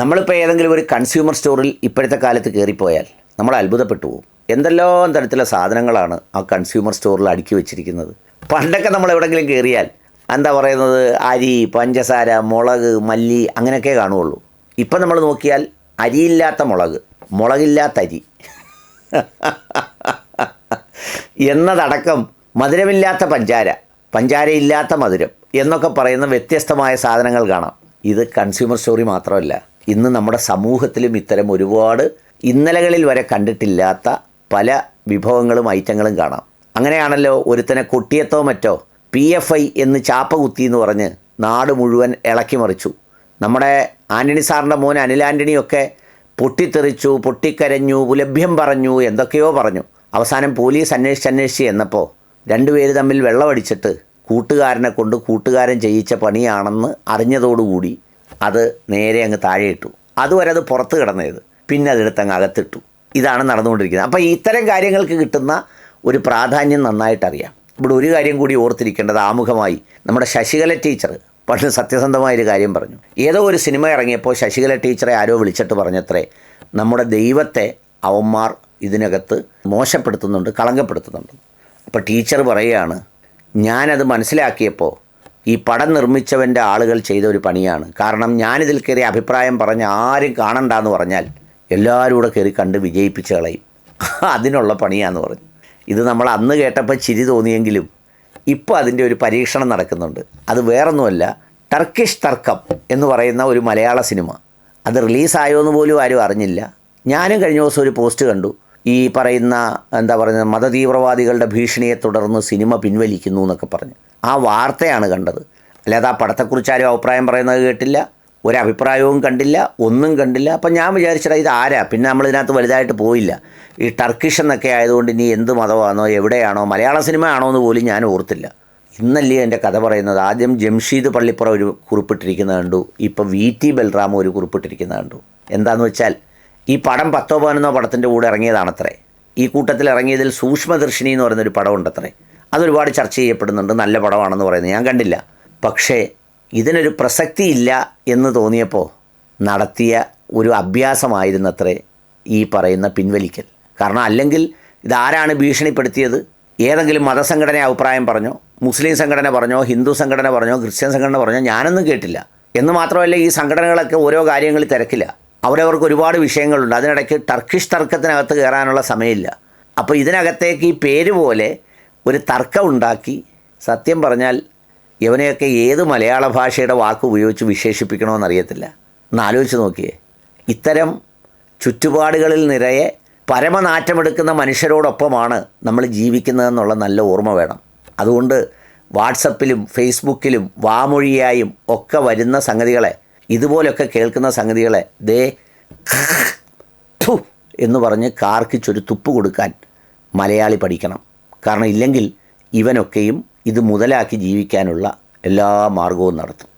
നമ്മളിപ്പോൾ ഏതെങ്കിലും ഒരു കൺസ്യൂമർ സ്റ്റോറിൽ ഇപ്പോഴത്തെ കാലത്ത് കയറിപ്പോയാൽ നമ്മൾ അത്ഭുതപ്പെട്ടു പോകും. എന്തെല്ലാം തരത്തിലുള്ള സാധനങ്ങളാണ് ആ കൺസ്യൂമർ സ്റ്റോറിൽ അടുക്കി വെച്ചിരിക്കുന്നത്? പണ്ടൊക്കെ നമ്മൾ എവിടെയെങ്കിലും കയറിയാൽ എന്താ പറയുന്നത്? അരി പഞ്ചസാര മുളക് മല്ലി അങ്ങനെയൊക്കെ കാണുകയുള്ളൂ. ഇപ്പം നമ്മൾ നോക്കിയാൽ അരിയില്ലാത്ത മുളക് മുളകില്ലാത്ത അരി. എന്നതടക്കം മധുരമില്ലാത്ത പഞ്ചാര പഞ്ചാരയില്ലാത്ത മധുരം എന്നൊക്കെ പറയുന്ന വ്യത്യസ്തമായ സാധനങ്ങൾ കാണാം. ഇത് കൺസ്യൂമർ സ്റ്റോറി മാത്രമല്ല. ഇന്ന് നമ്മുടെ സമൂഹത്തിലും ഇത്തരം ഒരുപാട് ഇന്നലകളിൽ വരെ കണ്ടിട്ടില്ലാത്ത പല വിഭവങ്ങളും ഐറ്റങ്ങളും കാണാം. അങ്ങനെയാണല്ലോ ഒരുത്തനെ കൊട്ടിയത്തോ മറ്റോ പി എഫ് ഐ എന്ന് ചാപ്പ കുത്തി എന്ന് പറഞ്ഞ് നാട് മുഴുവൻ ഇളക്കി മറിച്ചു. നമ്മുടെ ആന്റണി സാറിന്റെ മോൻ അനിൽ ആന്റണിയൊക്കെ പൊട്ടിത്തെറിച്ചു പൊട്ടിക്കരഞ്ഞു പുലഭ്യം പറഞ്ഞു എന്തൊക്കെയോ പറഞ്ഞു. അവസാനം പോലീസ് അന്വേഷിച്ച് അന്വേഷിച്ച് എന്നപ്പോൾ രണ്ടുപേര് തമ്മിൽ വെള്ളമടിച്ചിട്ട് കൂട്ടുകാരനെ കൊണ്ട് കൂട്ടുകാരൻ ചെയ്യിച്ച പണിയാണെന്ന് അറിഞ്ഞതോടുകൂടി അത് നേരെ അങ്ങ് താഴെ ഇട്ടു. അതുവരെ അത് പുറത്ത് കിടന്നത്. പിന്നെ അതെടുത്ത് അങ്ങ് അകത്തിട്ടു. ഇതാണ് നടന്നുകൊണ്ടിരിക്കുന്നത്. അപ്പോൾ ഇത്തരം കാര്യങ്ങൾക്ക് കിട്ടുന്ന ഒരു പ്രാധാന്യം നന്നായിട്ടറിയാം. ഇവിടെ ഒരു കാര്യം കൂടി ഓർത്തിരിക്കേണ്ടത് ആമുഖമായി. നമ്മുടെ ശശികല ടീച്ചർ പണ്ട് സത്യസന്ധമായൊരു കാര്യം പറഞ്ഞു. ഏതോ ഒരു സിനിമ ഇറങ്ങിയപ്പോൾ ശശികല ടീച്ചറെ ആരോ വിളിച്ചിട്ട് പറഞ്ഞത്രേ നമ്മുടെ ദൈവത്തെ അവന്മാർ ഇതിനകത്ത് മോശപ്പെടുത്തുന്നുണ്ട് കളങ്കപ്പെടുത്തുന്നുണ്ട്. അപ്പോൾ ടീച്ചർ പറയുകയാണ് ഞാനത് മനസ്സിലാക്കിയപ്പോൾ ഈ പടം നിർമ്മിച്ചവന്റെ ആളുകൾ ചെയ്ത ഒരു പണിയാണ്. കാരണം ഞാനിതിൽ കയറി അഭിപ്രായം പറഞ്ഞ് ആരും കാണണ്ട എന്ന് പറഞ്ഞാൽ എല്ലാവരും കൂടെ കയറി കണ്ട് വിജയിപ്പിച്ച് കളയും. അതിനുള്ള പണിയാന്ന് പറഞ്ഞു. ഇത് നമ്മൾ അന്ന് കേട്ടപ്പോൾ ചിരി തോന്നിയെങ്കിലും ഇപ്പോൾ അതിന്റെ ഒരു പരീക്ഷണം നടക്കുന്നുണ്ട്. അത് വേറൊന്നുമല്ല ടർക്കിഷ് തർക്കം എന്ന് പറയുന്ന ഒരു മലയാള സിനിമ. അത് റിലീസായോ എന്ന് പോലും ആരും അറിഞ്ഞില്ല. ഞാനും കഴിഞ്ഞ ദിവസം ഒരു പോസ്റ്റ് കണ്ടു. ഈ പറയുന്ന എന്താ പറയുന്നത് മതതീവ്രവാദികളുടെ ഭീഷണിയെ തുടർന്ന് സിനിമ പിൻവലിക്കുന്നു എന്നൊക്കെ പറഞ്ഞ്. ആ വാർത്തയാണ് കണ്ടത്. അല്ലാതെ ആ പടത്തെക്കുറിച്ച് ആരും അഭിപ്രായം പറയുന്നത് കേട്ടില്ല ഒരഭിപ്രായവും കണ്ടില്ല ഒന്നും കണ്ടില്ല. അപ്പം ഞാൻ വിചാരിച്ചടാ ഇത് ആരാ? പിന്നെ നമ്മൾ ഇതിനകത്ത് വലുതായിട്ട് പോയില്ല. ഈ ടർക്കിഷ് എന്നൊക്കെ ആയതുകൊണ്ട് ഇനി എന്ത് മതമാണോ എവിടെയാണോ മലയാള സിനിമ ആണോ എന്ന് പോലും ഞാൻ ഓർത്തില്ല. ഇന്നല്ലേ എന്റെ കഥ പറയുന്നത്. ആദ്യം ജംഷീദ് പള്ളിപ്പുറം ഒരു കുറിപ്പിട്ടിരിക്കുന്നത് കണ്ടു. ഇപ്പം വി ടി ബൽറാം ഒരു കുറിപ്പിട്ടിരിക്കുന്നത് കണ്ടു. എന്താണെന്ന് വെച്ചാൽ ഈ പടം പത്തോ പതിനൊന്നോ പടത്തിന്റെ കൂടെ ഇറങ്ങിയതാണത്രേ. ഈ കൂട്ടത്തിൽ ഇറങ്ങിയതിൽ സൂക്ഷ്മദർശിനി എന്ന് പറയുന്നൊരു പടമുണ്ടത്രേ. അതൊരുപാട് ചർച്ച ചെയ്യപ്പെടുന്നുണ്ട്. നല്ല പടമാണെന്ന് പറയുന്നത്. ഞാൻ കണ്ടില്ല. പക്ഷേ ഇതിനൊരു പ്രസക്തിയില്ല എന്ന് തോന്നിയപ്പോൾ നടത്തിയ ഒരു അഭ്യാസമായിരുന്നത്രേ ഈ പറയുന്ന പിൻവലിക്കൽ. കാരണം അല്ലെങ്കിൽ ഇതാരാണ് ഭീഷണിപ്പെടുത്തിയത്? ഏതെങ്കിലും മതസംഘടന അഭിപ്രായം പറഞ്ഞോ? മുസ്ലിം സംഘടന പറഞ്ഞോ? ഹിന്ദു സംഘടന പറഞ്ഞോ? ക്രിസ്ത്യൻ സംഘടന പറഞ്ഞോ? ഞാനൊന്നും കേട്ടില്ല. എന്ന് മാത്രമല്ല ഈ സംഘടനകളൊക്കെ ഓരോ കാര്യങ്ങളിൽ തിരക്കില്ല. അവരവർക്ക് ഒരുപാട് വിഷയങ്ങളുണ്ട്. അതിനിടയ്ക്ക് ടർക്കിഷ് തർക്കത്തിനകത്ത് കയറാനുള്ള സമയമില്ല. അപ്പോൾ ഇതിനകത്തേക്ക് ഈ പേര് പോലെ ഒരു തർക്കം ഉണ്ടാക്കി സത്യം പറഞ്ഞാൽ ഇവനെയൊക്കെ ഏത് മലയാള ഭാഷയുടെ വാക്ക് ഉപയോഗിച്ച് വിശേഷിപ്പിക്കണമെന്നറിയത്തില്ല ഒന്ന് ആലോചിച്ച് നോക്കിയേ. ഇത്തരം ചുറ്റുപാടുകളിൽ നിറയെ പരമനാറ്റമെടുക്കുന്ന മനുഷ്യരോടൊപ്പമാണ് നമ്മൾ ജീവിക്കുന്നതെന്നുള്ള നല്ല ഓർമ്മ വേണം. അതുകൊണ്ട് വാട്സപ്പിലും ഫേസ്ബുക്കിലും വാമൊഴിയായും ഒക്കെ വരുന്ന സംഗതികളെ ഇതുപോലൊക്കെ കേൾക്കുന്ന സംഗതികളെ ദേ ഥു എന്ന് പറഞ്ഞ് കാർക്കിച്ചൊരു തുപ്പ് കൊടുക്കാൻ മലയാളി പഠിക്കണം. കാരണം ഇല്ലെങ്കിൽ ഇവനൊക്കെയും ഇത് മുതലാക്കി ജീവിക്കാനുള്ള എല്ലാ മാർഗവും നടത്തും.